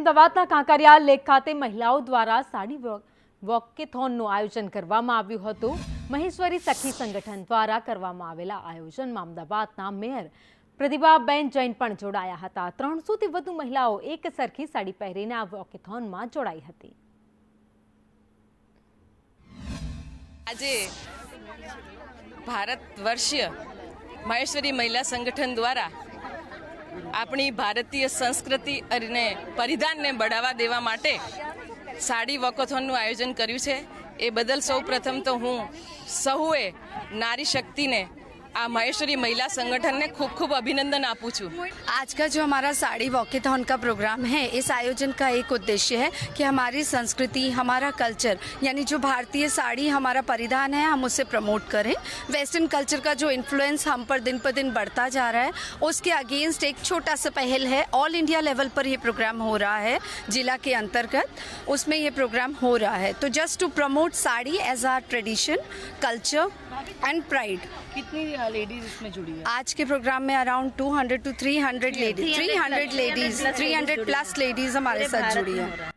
અમદાવાદના કાંકરિયા લેક ખાતે મહિલાઓ દ્વારા સાડી વોકેથોનનું આયોજન કરવામાં આવ્યું હતું. મહેશ્વરી સખી સંગઠન દ્વારા કરવામાં આવેલા આયોજનમાં અમદાવાદના મેયર પ્રતિભાબેન જૈન પણ જોડાયા હતા. ત્રણસોથી વધુ મહિલાઓ એક સરખી સાડી પહેરીને આ વોકેથોનમાં જોડાઈ હતી. આજે ભારત વર્ષીય મહેશ્વરી મહિલા સંગઠન દ્વારા આપણી ભારતીય સંસ્કૃતિ અને પરિધાનને બઢાવા દેવા માટે સાડી વોકોથોનનું આયોજન કર્યું છે. એ બદલ સૌ પ્રથમ તો હું સહુએ નારી શક્તિને આ મહેશ્વરી મહિલા સંગઠનને ખૂબ ખૂબ અભિનંદન આપું છું आज का जो हमारा साड़ी वॉकेथॉन का प्रोग्राम है इस आयोजन का एक उद्देश्य है कि हमारी संस्कृति हमारा कल्चर यानी जो भारतीय साड़ी हमारा परिधान है हम उसे प्रमोट करें वेस्टर्न कल्चर का जो इन्फ्लुएंस हम पर दिन पर दिन बढ़ता जा रहा है उसके अगेंस्ट एक छोटा सा पहल है ऑल इंडिया लेवल पर ये प्रोग्राम हो रहा है जिला के अंतर्गत उसमें ये प्रोग्राम हो रहा है तो just to promote sari as our tradition culture and pride कितनी लेडीज़ इसमें जुड़ी है। आज के प्रोग्राम में around 200 two 300 ladies 300 ladies 300 plus ladies हमारे साथ जुड़ी हैं।